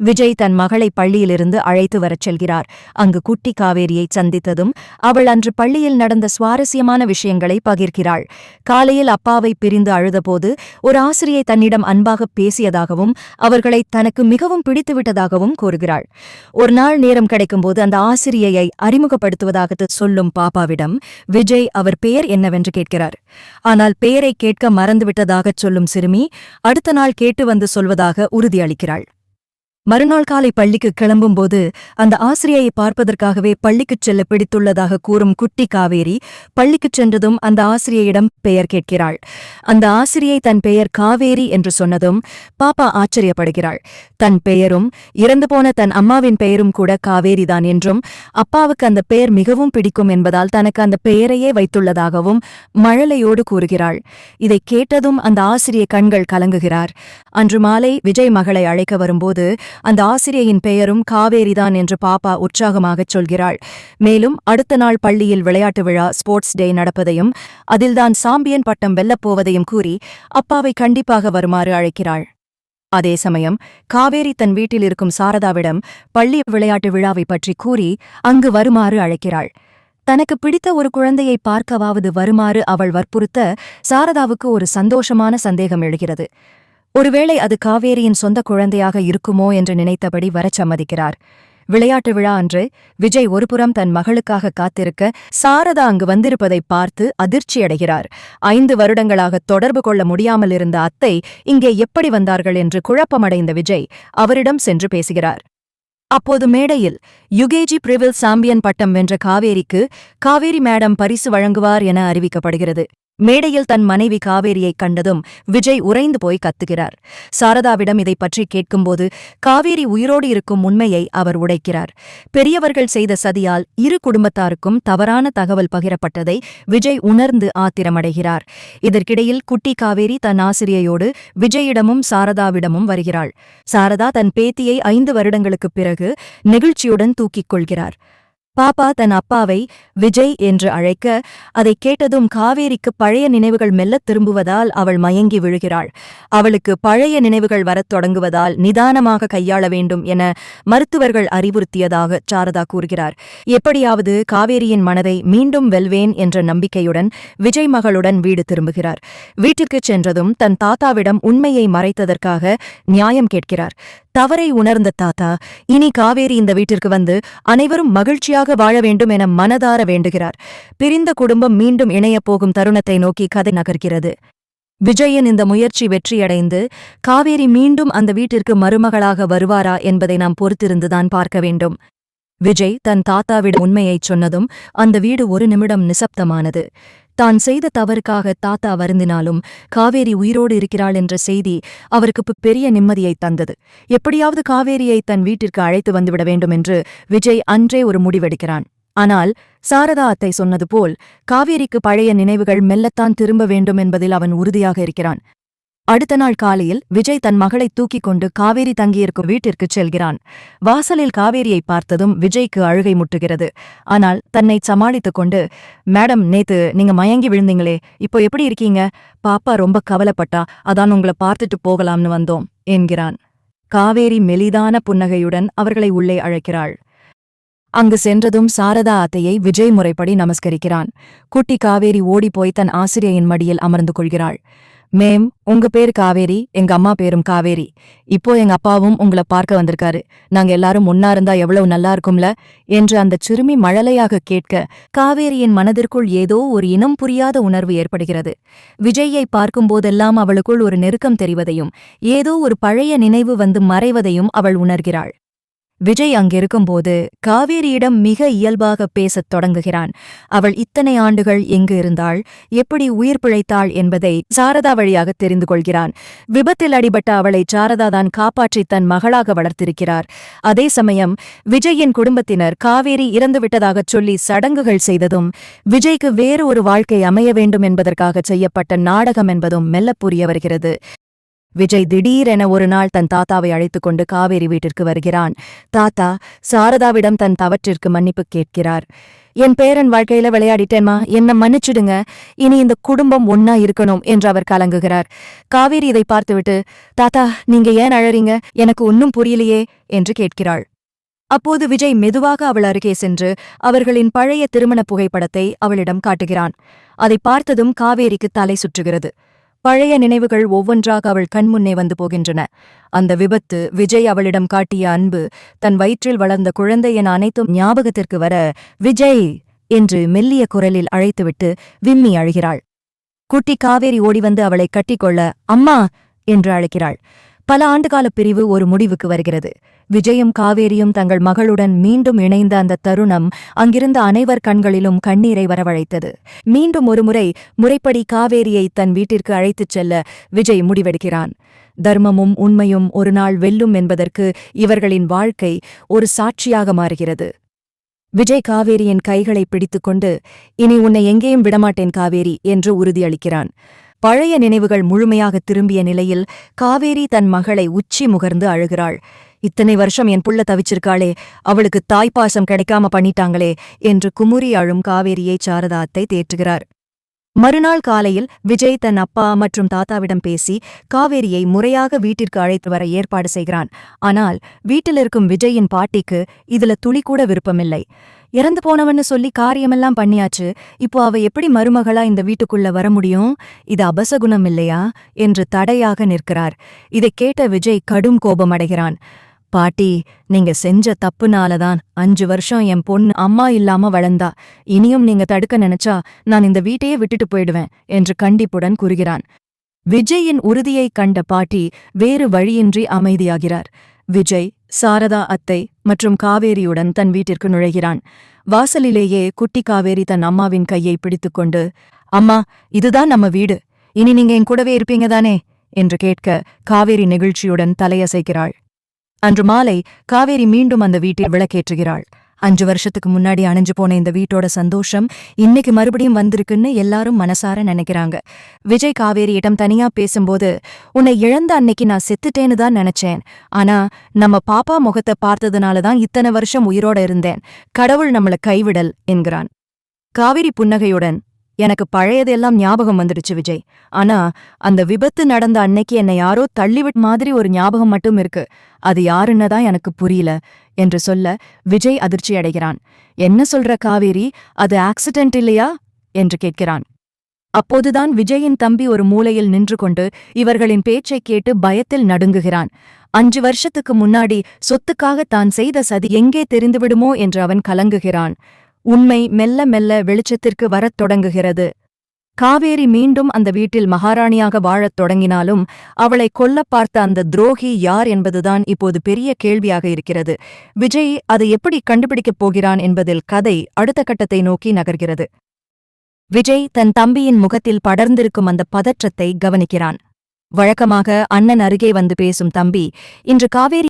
விஜய் தன் மகளை பள்ளியிலிருந்து அழைத்து வரச் செல்கிறார். அங்கு குட்டி காவேரியை சந்தித்ததும் அவள் அன்று பள்ளியில் நடந்த சுவாரஸ்யமான விஷயங்களை பகிர்கிறாள். காலையில் அப்பாவை பிரிந்து அழுதபோது ஒரு ஆசிரியை தன்னிடம் அன்பாக பேசியதாகவும் அவர்களை தனக்கு மிகவும் பிடித்துவிட்டதாகவும் கூறுகிறாள். ஒரு நாள் நேரம் கிடைக்கும்போது அந்த ஆசிரியையை அறிமுகப்படுத்துவதாக சொல்லும் பாப்பாவிடம் விஜய் அவர் பெயர் என்னவென்று கேட்கிறார். ஆனால் பெயரை கேட்க மறந்துவிட்டதாகச் சொல்லும் சிறுமி அடுத்த நாள் கேட்டு வந்து சொல்வதாக உறுதியளிக்கிறாள் மறுநாள் காலை பள்ளிக்கு கிளம்பும்போது அந்த ஆசிரியையை பார்ப்பதற்காகவே பள்ளிக்குச் செல்ல பிடித்துள்ளதாக கூறும் குட்டி காவேரி பள்ளிக்குச் சென்றதும் அந்த ஆசிரியையிடம் பெயர் கேட்கிறாள். அந்த ஆசிரியை தன் பெயர் காவேரி என்று சொன்னதும் பாப்பா ஆச்சரியப்படுகிறாள். தன் பெயரும் இறந்து போன தன் அம்மாவின் பெயரும் கூட காவேரிதான் என்றும் அப்பாவுக்கு அந்த பெயர் மிகவும் பிடிக்கும் என்பதால் தனக்கு அந்த பெயரையே வைத்துள்ளதாகவும் மழலையோடு கூறுகிறாள். இதைக் கேட்டதும் அந்த ஆசிரியை கண்கள் கலங்குகிறார். அன்று மாலை விஜய் மகளை அழைக்க வரும்போது அந்த ஆசிரியையின் பெயரும் காவேரிதான் என்று பாப்பா உற்சாகமாகச் சொல்கிறாள். மேலும் அடுத்த நாள் பள்ளியில் விளையாட்டு விழா ஸ்போர்ட்ஸ் டே நடப்பதையும் அதில்தான் சாம்பியன் பட்டம் வெல்லப் போவதையும் கூறி அப்பாவை கண்டிப்பாக வருமாறு அழைக்கிறாள். அதே சமயம் காவேரி தன் வீட்டில் இருக்கும் சாரதாவிடம் பள்ளி விளையாட்டு விழாவை பற்றி கூறி அங்கு வருமாறு அழைக்கிறாள். தனக்கு பிடித்த ஒரு குழந்தையை பார்க்கவாவது வருமாறு அவள் வற்புறுத்த சாரதாவுக்கு ஒரு சந்தோஷமான சந்தேகம் எழுகிறது. ஒருவேளை அது காவேரியின் சொந்த குழந்தையாக இருக்குமோ என்று நினைத்தபடி வரச் சம்மதிக்கிறார். விளையாட்டு விழா அன்று விஜய் ஒருபுறம் தன் மகளுக்காக காத்திருக்க சாரதா அங்கு வந்திருப்பதைப் பார்த்து அதிர்ச்சியடைகிறார். ஐந்து வருடங்களாக தொடர்பு கொள்ள முடியாமல் இருந்த அத்தை இங்கே எப்படி வந்தார்கள் என்று குழப்பமடைந்த விஜய் அவரிடம் சென்று பேசுகிறார். அப்போது மேடையில் யுகேஜி பிரிவில் சாம்பியன் பட்டம் வென்ற காவேரிக்கு காவேரி மேடம் பரிசு வழங்குவார் என அறிவிக்கப்படுகிறது. மேடையில் தன் மனைவி காவேரியைக் கண்டதும் விஜய் உறைந்து போய் கத்துகிறார். சாரதாவிடம் இதைப் பற்றி கேட்கும்போது காவேரி உயிரோடு இருக்கும் உண்மையை அவர் உடைக்கிறார். பெரியவர்கள் செய்த சதியால் இரு குடும்பத்தாருக்கும் தவறான தகவல் பகிரப்பட்டதை விஜய் உணர்ந்து ஆத்திரமடைகிறார். இதற்கிடையில் குட்டி காவேரி தன் ஆசிரியையோடு விஜயிடமும் சாரதாவிடமும் வருகிறாள். சாரதா தன் பேத்தியை ஐந்து வருடங்களுக்குப் பிறகு நெகிழ்ச்சியுடன் தூக்கிக் கொள்கிறார். பாப்பா தன் அப்பாவை விஜய் என்று அழைக்க அதைக் கேட்டதும் காவேரிக்கு பழைய நினைவுகள் மெல்லத் திரும்புவதால் அவள் மயங்கி விழுகிறாள். அவளுக்கு பழைய நினைவுகள் வரத் தொடங்குவதால் நிதானமாக கையாள வேண்டும் என மருத்துவர்கள் அறிவுறுத்தியதாக சாரதா கூறுகிறார். எப்படியாவது காவேரியின் மனதை மீண்டும் வெல்வேன் என்ற நம்பிக்கையுடன் விஜய் மகளுடன் வீடு திரும்புகிறார். வீட்டிற்குச் சென்றதும் தன் தாத்தாவிடம் உண்மையை மறைத்ததற்காக நியாயம் கேட்கிறார். தவறை உணர்ந்த தாத்தா இனி காவேரி இந்த வீட்டிற்கு வந்து அனைவரும் மகிழ்ச்சியாக வாழ வேண்டும் என மனதார வேண்டுகிறார். பிரிந்த குடும்பம் மீண்டும் இணையப் போகும் தருணத்தை நோக்கி கதை நகர்கிறது. விஜயன் இந்த முயற்சி வெற்றியடைந்து காவேரி மீண்டும் அந்த வீட்டிற்கு மருமகளாக வருவாரா என்பதை நாம் பொறுத்திருந்துதான் பார்க்க வேண்டும். விஜய் தன் தாத்தாவிட உண்மையைச் சொன்னதும் அந்த வீடு ஒரு நிமிடம் நிசப்தமானது. தான் செய்த தவறுக்காக தாத்தா வருந்தினாலும் காவேரி உயிரோடு இருக்கிறாள் என்ற செய்தி அவருக்கு பெரிய நிம்மதியைத் தந்தது. எப்படியாவது காவேரியை தன் வீட்டிற்கு அழைத்து வந்துவிட வேண்டும் என்று விஜய் அன்றே ஒரு முடிவெடுக்கிறான். ஆனால் சாரதா அத்தை சொன்னது போல் காவேரிக்கு பழைய நினைவுகள் மெல்லத்தான் திரும்ப வேண்டும் என்பதில் அவன் உறுதியாக இருக்கிறான். அடுத்த நாள் காலையில் விஜய் தன் மகளை தூக்கிக் கொண்டு காவேரி தங்கியிருக்கும் வீட்டிற்குச் செல்கிறான். வாசலில் காவேரியை பார்த்ததும் விஜய்க்கு அழுகை முட்டுகிறது. ஆனால் தன்னை சமாளித்துக் கொண்டு மேடம் நேத்து நீங்க மயங்கி விழுந்தீங்களே இப்போ எப்படி இருக்கீங்க? பாப்பா ரொம்ப கவலைப்பட்டா அதான் உங்களை பார்த்துட்டு போகலாம்னு வந்தோம் என்கிறான். காவேரி மெலிதான புன்னகையுடன் அவர்களை உள்ளே அழைக்கிறாள். அங்கு சென்றதும் சாரதா அத்தையை விஜய் முறைப்படி நமஸ்கரிக்கிறான். குட்டி காவேரி ஓடிப்போய் தன் ஆசிரியையின் மடியில் அமர்ந்து கொள்கிறாள். மேம் உங்க பேரு காவேரி எங்க அம்மா பேரும் காவேரி. இப்போ எங்க அப்பாவும் உங்களை பார்க்க வந்திருக்காரு. நாங்க எல்லாரும் ஒன்னா இருந்தா எவ்வளவு நல்லா இருக்கும்ல? என்று அந்த சிறுமி மழலையாக கேட்க காவேரியின் மனதிற்குள் ஏதோ ஒரு இனம் புரியாத உணர்வு ஏற்படுகிறது. விஜய்யை பார்க்கும்போதெல்லாம் அவளுக்குள் ஒரு நெருக்கம் தெரிவதையும் ஏதோ ஒரு பழைய நினைவு வந்து மறைவதையும் அவள் உணர்கிறாள். விஜய் அங்கிருக்கும்போது காவேரியிடம் மிக இயல்பாக பேசத் தொடங்குகிறான். அவள் இத்தனை ஆண்டுகள் எங்கு இருந்தாள் எப்படி உயிர் பிழைத்தாள் என்பதை சாரதா வழியாக தெரிந்து கொள்கிறான். விபத்தில் அடிபட்ட அவளை சாரதாதான் காப்பாற்றி தன் மகளாக வளர்த்திருக்கிறார். அதே சமயம் விஜயின் குடும்பத்தினர் காவேரி இறந்துவிட்டதாகச் சொல்லி சடங்குகள் செய்ததும் விஜய்க்கு வேறு ஒரு வாழ்க்கை அமைய வேண்டும் என்பதற்காக செய்யப்பட்ட நாடகம் என்பதும் மெல்லப் புரிய வருகிறது. விஜய் திடீரென ஒரு நாள் தன் தாத்தாவை அழைத்துக் கொண்டு காவேரி வீட்டிற்கு வருகிறான். தாத்தா சாரதாவிடம் தன் தவற்றிற்கு மன்னிப்பு கேட்கிறார். என் பேரன் வாழ்க்கையில விளையாடிட்டேன்மா என்ன மன்னிச்சிடுங்க. இனி இந்த குடும்பம் ஒன்னா இருக்கணும் என்று அவர் கலங்குகிறார். காவேரி இதை பார்த்துவிட்டு தாத்தா நீங்க ஏன் அழறீங்க? எனக்கு ஒன்னும் புரியலையே என்று கேட்கிறாள். அப்போது விஜய் மெதுவாக அவள் அருகே சென்று அவர்களின் பழைய திருமண புகைப்படத்தை அவளிடம் காட்டுகிறான். அதை பார்த்ததும் காவேரிக்கு தலை சுற்றுகிறது. பழைய நினைவுகள் ஒவ்வொன்றாக அவள் கண்முன்னே வந்து போகின்றன. அந்த விபத்து விஜய் அவளிடம் காட்டிய அன்பு தன் வயிற்றில் வளர்ந்த குழந்தை என அனைத்தும் ஞாபகத்திற்கு வர விஜய்! என்று மெல்லிய குரலில் அழைத்துவிட்டு விம்மி அழுகிறாள். குட்டி காவேரி ஓடிவந்து அவளை கட்டிக்கொள்ள அம்மா! என்று அழைக்கிறாள். பல ஆண்டுகால பிரிவு ஒரு முடிவுக்கு வருகிறது. விஜயும் காவேரியும் தங்கள் மகளுடன் மீண்டும் இணைந்த அந்த தருணம் அங்கிருந்த அனைவர் கண்களிலும் கண்ணீரை வரவழைத்தது. மீண்டும் ஒருமுறை முறைப்படி காவேரியை தன் வீட்டிற்கு அழைத்துச் செல்ல விஜய் முடிவெடுக்கிறான். தர்மமும் உண்மையும் ஒரு நாள் வெல்லும் என்பதற்கு இவர்களின் வாழ்க்கை ஒரு சாட்சியாக மாறுகிறது. விஜய் காவேரியின் கைகளை பிடித்துக்கொண்டு இனி உன்னை எங்கேயும் விடமாட்டேன் காவேரி என்று உறுதியளிக்கிறான். பழைய நினைவுகள் முழுமையாக திரும்பிய நிலையில் காவேரி தன் மகளை உச்சி முகர்ந்து அழுகிறாள். இத்தனை வருஷம் என் புள்ள தவிச்சிருக்காளே அவளுக்கு தாய்ப்பாசம் கிடைக்காம பண்ணிட்டாங்களே என்று குமுறி அழும் காவேரியை சாரதா அத்தை தேற்றுகிறார். மறுநாள் காலையில் விஜய் தன் அப்பா மற்றும் தாத்தாவிடம் பேசி காவேரியை முறையாக வீட்டிற்கு அழைத்து வர ஏற்பாடு செய்கிறான். ஆனால் வீட்டிலிருக்கும் விஜயின் பாட்டிக்கு இதுல துளி கூட விருப்பமில்லை. இறந்து போனவன்னு சொல்லி காரியமெல்லாம் பண்ணியாச்சு. இப்போ அவ எப்படி மருமகளா இந்த வீட்டுக்குள்ள வர முடியும்? இது அபசகுணம் இல்லையா? என்று தடையாக நிற்கிறார். இதைக் கேட்ட விஜய் கடும் கோபமடைகிறான். பாட்டி நீங்க செஞ்ச தப்புனாலதான் அஞ்சு வருஷம் என் பொண்ணு அம்மா இல்லாம வளர்ந்தா. இனியும் நீங்க தடுக்க நினைச்சா நான் இந்த வீட்டையே விட்டுட்டு போயிடுவேன் என்று கண்டிப்புடன் கூறுகிறான். விஜயின் உறுதியைக் கண்ட பாட்டி வேறு வழியின்றி அமைதியாகிறார். விஜய் சாரதா அத்தை மற்றும் காவேரியுடன் தன் வீட்டிற்கு நுழைகிறான். வாசலிலேயே குட்டி காவேரி தன் அம்மாவின் கையை பிடித்துக்கொண்டு அம்மா இதுதான் நம்ம வீடு. இனி நீங்க என் கூடவே இருப்பீங்க தானே? என்று கேட்க காவேரி நெகிழ்ச்சியுடன் தலையசைக்கிறாள். அன்று மாலை காவேரி மீண்டும் அந்த வீட்டில் விளக்கேற்றுகிறாள். அஞ்சு வருஷத்துக்கு முன்னாடி அணிஞ்சு போன இந்த வீட்டோட சந்தோஷம் இன்னைக்கு மறுபடியும் வந்திருக்குன்னு எல்லாரும் மனசார நினைக்கிறாங்க. விஜய் காவேரியிடம் தனியா பேசும்போது உன்னை இழந்த அன்னைக்கு நான் செத்துட்டேன்னு தான் நினைச்சேன். ஆனா நம்ம பாப்பா முகத்தை பார்த்ததுனால தான் இத்தனை வருஷம் உயிரோட இருந்தேன். கடவுள் நம்மள கைவிடல் என்கிறான். காவிரி புன்னகையுடன் எனக்கு பழையதெல்லாம் ஞாபகம் வந்துடுச்சு விஜய். ஆனா அந்த விபத்து நடந்த அன்னைக்கு என்னை யாரோ தள்ளிவிட் மாதிரி ஒரு ஞாபகம் மட்டும் இருக்கு. அது யாருன்னு தான் எனக்கு புரியல என்று சொல்ல விஜய் அதிர்ச்சி அடைகிறான். என்ன சொல்ற காவேரி அது ஆக்சிடென்ட் இல்லையா? என்று கேட்கிறான். அப்போதுதான் விஜயின் தம்பி ஒரு மூலையில் நின்று கொண்டு இவர்களின் பேச்சைக் கேட்டு பயத்தில் நடுங்குகிறான். அஞ்சு வருஷத்துக்கு முன்னாடி சொத்துக்காக தான் செய்த சதி எங்கே தெரிந்துவிடுமோ என்று அவன் கலங்குகிறான். உண்மை மெல்ல மெல்ல வெளிச்சத்திற்கு வரத் தொடங்குகிறது. காவேரி மீண்டும் அந்த வீட்டில் மகாராணியாக வாழத் தொடங்கினாலும் அவளை கொல்லப் பார்த்த அந்த துரோகி யார் என்பதுதான் இப்போது பெரிய கேள்வியாக இருக்கிறது. விஜய் அதை எப்படி கண்டுபிடிக்கப் போகிறான் என்பதில் கதை அடுத்த கட்டத்தை நோக்கி நகர்கிறது. விஜய் தன் தம்பியின் முகத்தில் படர்ந்திருக்கும் அந்த பதற்றத்தை கவனிக்கிறான். வழக்கமாக அண்ணன் அருகே வந்து பேசும் தம்பி இன்று காவேரி